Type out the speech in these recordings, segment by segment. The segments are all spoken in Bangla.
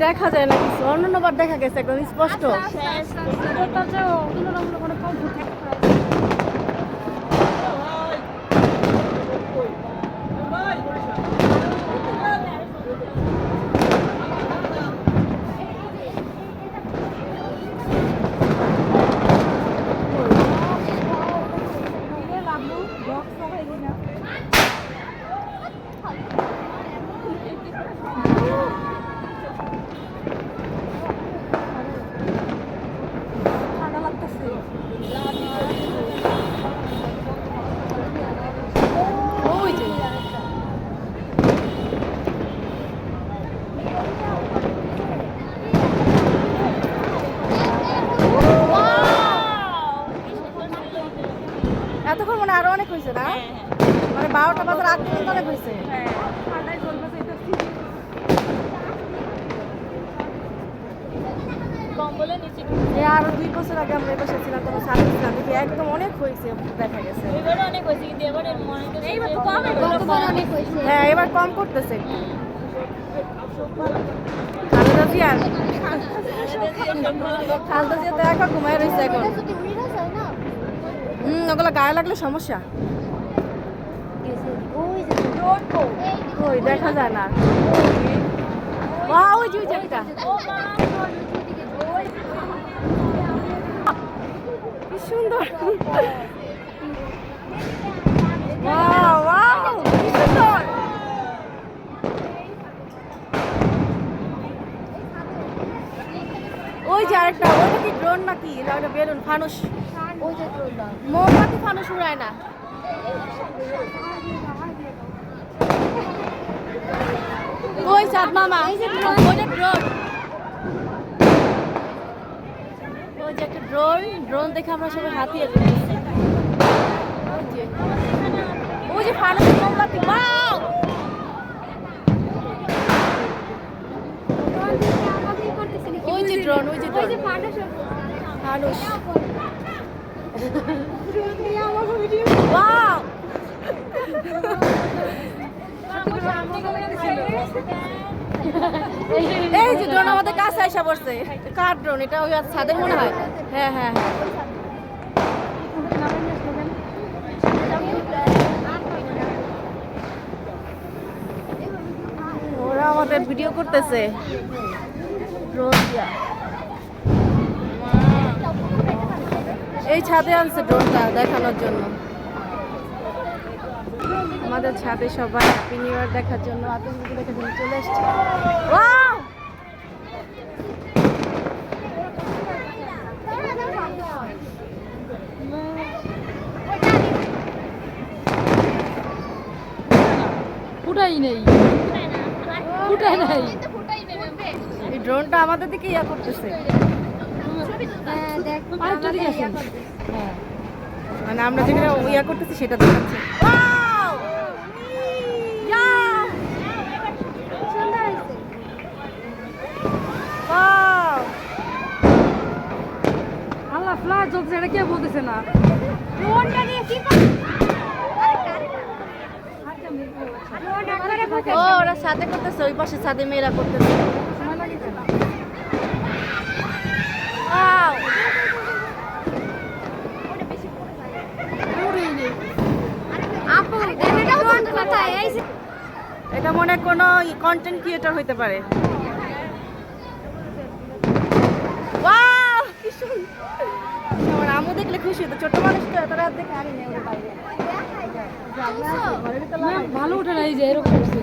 দেখা যায় না কিছু অন্যান্যবার দেখা গেছে একদম স্পষ্ট ওই যে এতক্ষণ মানে আরও অনেক হয়েছে না মানে বারোটা বাজার আগ পর্যন্ত অনেক হয়েছে আরও দুই বছর আগে আমরা এবার ছিলাম তখন সাথে ছিলাম। দেখি একদম অনেক হয়েছে দেখা গেছে। অনেক হয়েছে কিন্তু এবারে মনে হচ্ছে এইবার তো কম গতবার অনেক হয়েছে হ্যাঁ এবার কম করতেছে। খালেদা জিয়া। খালেদা জিয়া তো একা ঘুমায় রয়েছে এখন। এটা যদি উড়ে যায় না? হুম ওগুলো গায়ে লাগলে সমস্যা। ওই দেখা যায় না। ওই যে একটা কি সুন্দর। ওই যে আরেকটা ওইটা কি ড্রোন নাকি? এটা বেলুন ফানুস। ওই যে ট্রোলটা মোমবাতি ফানুস উড়ায় না। ওই চাঁদ মামা। ওইটা ড্রোন ওই যে একটা ড্রোন ড্রোন দেখে আমরা সবাই হাতিয়ে ওই যে ফানুস মোমবাতি ওয়াও ওই যে ড্রোন ওই যে ওই যে ড্রোন ফাটা ফানুস ওয়াও! এই যে ড্রোন আমাদের কাছে আসা পড়ছে। কার ড্রোন এটা ওই ছাদের মনে হয়? হ্যাঁ হ্যাঁ হ্যাঁ। ওরা আমাদের ভিডিও করতেছে। ড্রোন এই ছাদে আনছে ড্রোনটা দেখানোর জন্য। আমাদের ছাদে সবাই হ্যাপি নিউ ইয়ার দেখার জন্য আতঙ্ক দেখার জন্য চলে এসছে। ফুটাই নেই। ফুটাই নাই। এই ড্রোনটা আমাদের দিকে ইয়া করতেছে। হ্যাঁ। হ্যাঁ। মানে আমরা যেখানে ইয়া করতেছি সেটা দেখাচ্ছে Wow! Yeah! সুন্দর হয়েছে Wow! আল্লাহ জ্বলছে এটা কে বলতেছে না ও ওরা সাথে করতেছে ওই পাশে সাথে মেয়েরা করতেছে এটা মনে কোনো কন্টেন্ট ক্রিয়েটর হইতে পারে Wow! কি সুন্দর। আমার আমু দেখলে খুশি হতো। ছোট মানুষ তো এত রাত দেখে আনি নেই বাইরে। ভালো উঠে না এই যে এরকম করছে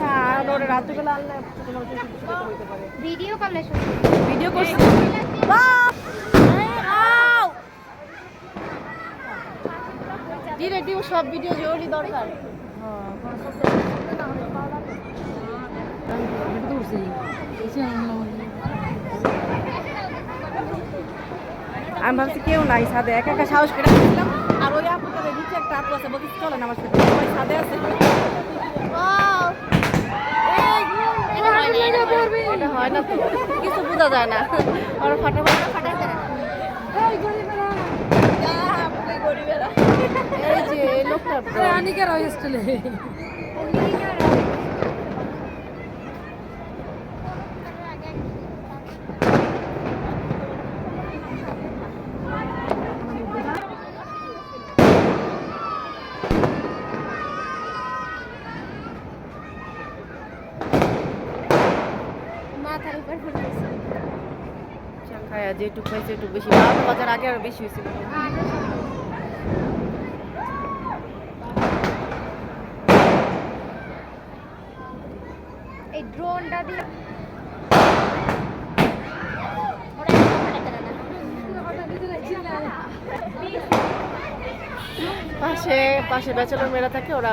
হ্যাঁ, রাত্রিবেলা আনলে ভিডিও কলে ভিডিও করছি! সব ভিডিও জরুরি দরকার। এটা তো উঠছে এই যে আমার- আমি ভাবছি কেউ নাই ছাদে। একা একা সাহস করে আসছিলাম আর ওই আপুটা নিচে একটা আপু আছে বলছি চলেন আমার সাথে। সবাই ছাদে আছে। হয় না কিছু বোঝা যায় না। আর ফাটাফাটা ফাটাইছে না। এই যে লোকটা আরে হোস্টেলে ভাইয়া যেটুকু পাইছে একটু বেশি। বারোটা বাজার আগে আরও বেশি হয়েছিল। এই ড্রোনটা দিয়ে পাশে পাশে ব্যাচেলর মেয়েরা থাকে ওরা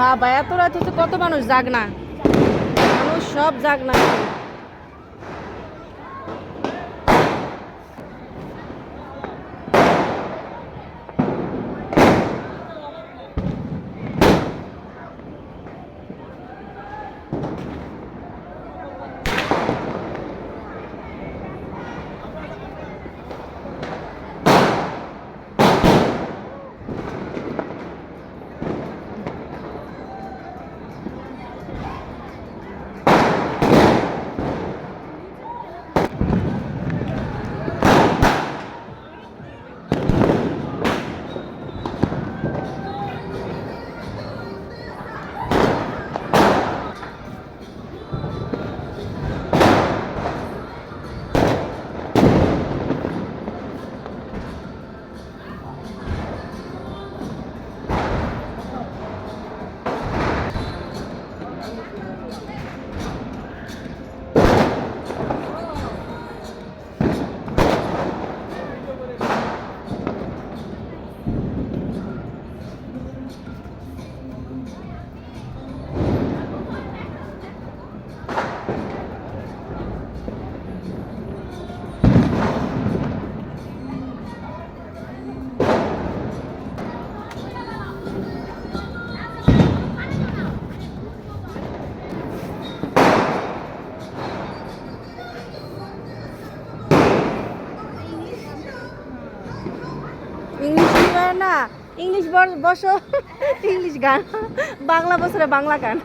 বাবা এত রাত হচ্ছে কত মানুষ জাগ না? মানুষ সব জাগ না। ইংলিশ বসো। ইংলিশ গান। বাংলা বছরে বাংলা গান।